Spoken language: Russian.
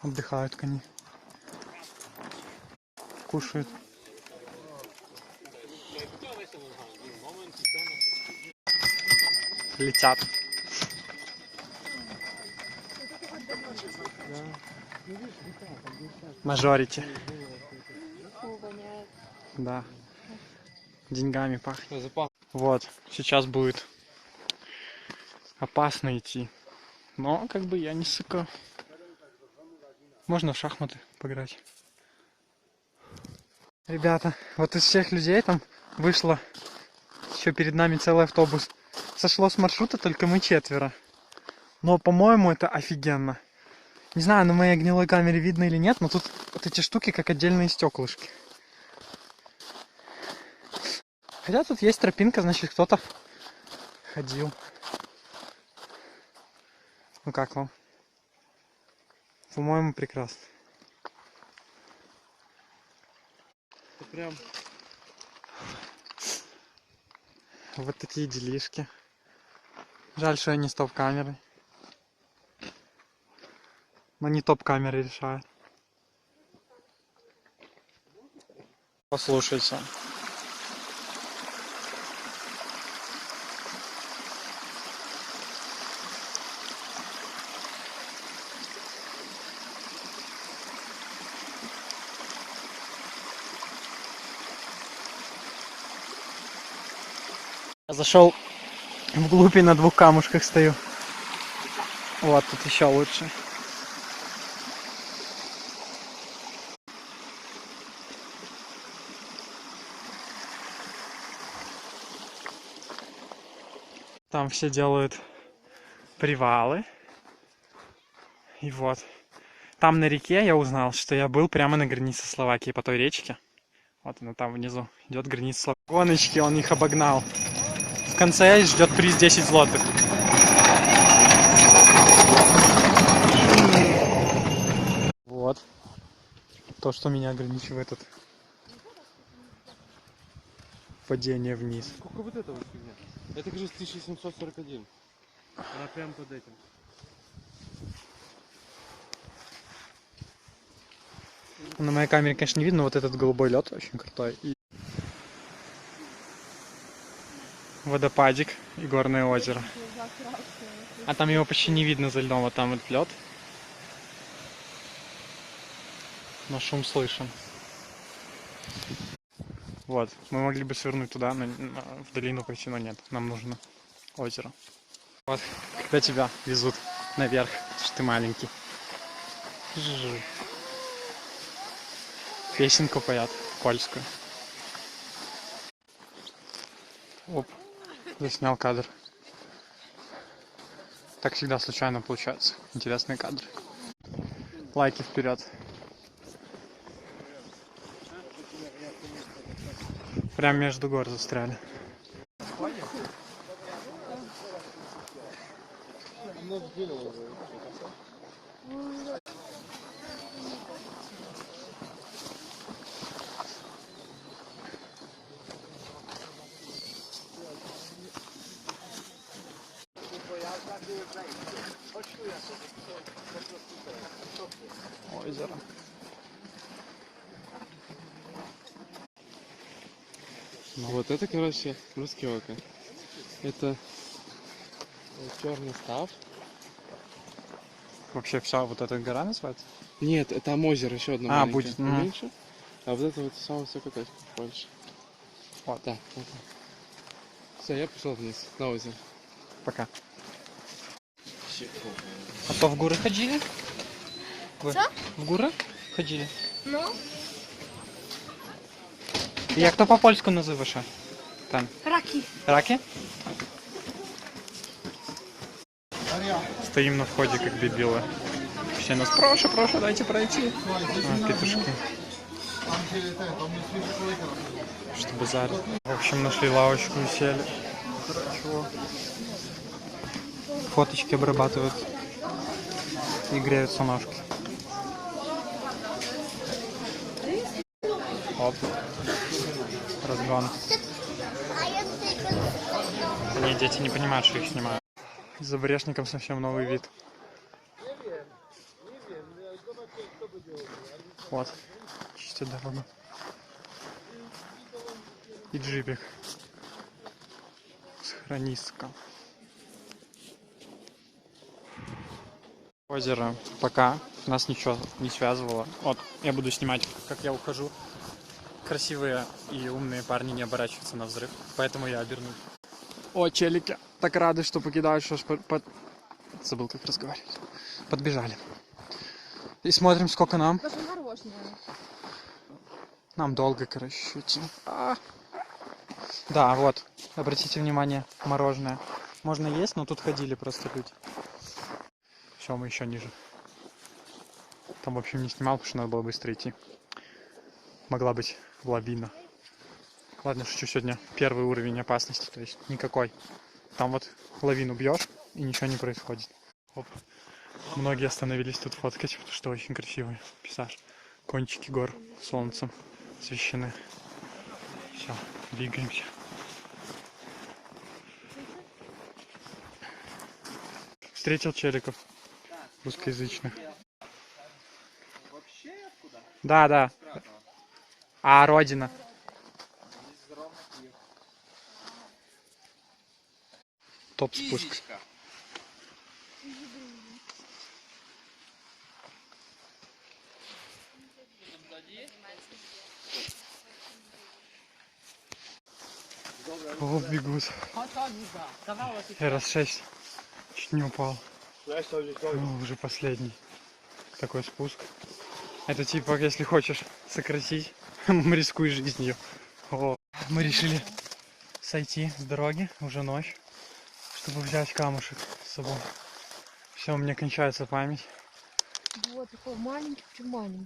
Отдыхают кони. Кушают. Летят. Мажорити. Да. Деньгами пахнет. Вот, сейчас будет опасно идти. Но как бы я не сыка. Можно в шахматы поиграть. Ребята, вот из всех людей там вышло еще перед нами целый автобус. Сошло с маршрута только мы четверо. Но, по-моему, это офигенно. Не знаю, на моей гнилой камере видно или нет, но тут вот эти штуки как отдельные стеклышки. Хотя тут есть тропинка, значит кто-то ходил. Ну как вам? По-моему, прекрасно. Это прям Вот такие делишки. Жаль, что я не с топ-камерой. Но не топ-камеры решают. Послушайте. Зашел вглубь и на двух камушках стою. Вот, тут еще лучше. Там все делают привалы. И вот. Там на реке я узнал, что я был прямо на границе Словакии по той речке. Вот она там внизу. Идет граница Словакии. Гоночки, он их обогнал. Конце ждет приз 10 злотых. Вот. То, что меня ограничивает от падения вниз. Сколько вот этого фигня? Это, кажется, 1741. Она прям под этим. На моей камере, конечно, не видно вот этот голубой лед очень крутой. И водопадик и горное озеро. А там его почти не видно за льдом, вот там вот лед. Но шум слышен. Вот, мы могли бы свернуть туда, но, но в долину пойти, но нет, нам нужно озеро. Вот, когда тебя везут наверх, что ты маленький. Песенку поят, польскую. Оп, заснял кадр. Так всегда случайно получается. Интересные кадры. Лайки вперед. Прям между гор застряли. Озеро. Ну вот это, короче, русский око. Это черный став. Вообще вся вот эта гора называется? Нет, это там озеро еще одно А, будет, мгм. поменьше. А вот это вот самая высокая точка больше. Вот. Да, вот. Все, я пошел вниз, на озеро. Пока. А то в горы ходили? Вы Що? в горы ходили? Ну, Як то по-польську називаєш? Там. раки. Раки? Стоим на входе, как дебилы. Все нас, прошу, прошу, дайте пройти. А, петушки. Чтобы базар. В общем, нашли лавочку и сели. Чего? Фоточки обрабатывают. И греются ножки. Оп. Разгон. Не, дети не понимают, что их снимают. За брешником совсем новый вид. Вот. Чистят дорогу. И джипик. Сохранистка. Озеро пока нас ничего не связывало. Вот, я буду снимать, как я ухожу. Красивые и умные парни не оборачиваются на взрыв, поэтому я обернусь. О, челики, так рады, что покидают, что ж под... под- Забыл, как разговаривать. Подбежали. И смотрим, сколько нам. Нам долго, короче, идти. А. Да, вот, обратите внимание, мороженое. Можно есть, но тут ходили просто люди. Все, мы еще ниже. Там, в общем, не снимал, потому что надо было быстро идти. Могла быть лавина. Ладно, шучу, сегодня первый уровень опасности, то есть никакой. Там вот лавину бьешь, и ничего не происходит. Оп. Многие остановились тут фоткать, потому что очень красивый пейзаж. Кончики гор солнцем освещены. Все, двигаемся. Встретил челиков русскоязычных. Да, да. А родина? Топ спуск. О, бегут. Я раз шесть. Чуть не упал. О, уже последний. Такой спуск. Это типа, если хочешь сократить, рискуй жизнью. О. Мы решили сойти с дороги, уже ночь, чтобы взять камушек с собой. Все, у меня кончается память. Вот такой маленький, маленький.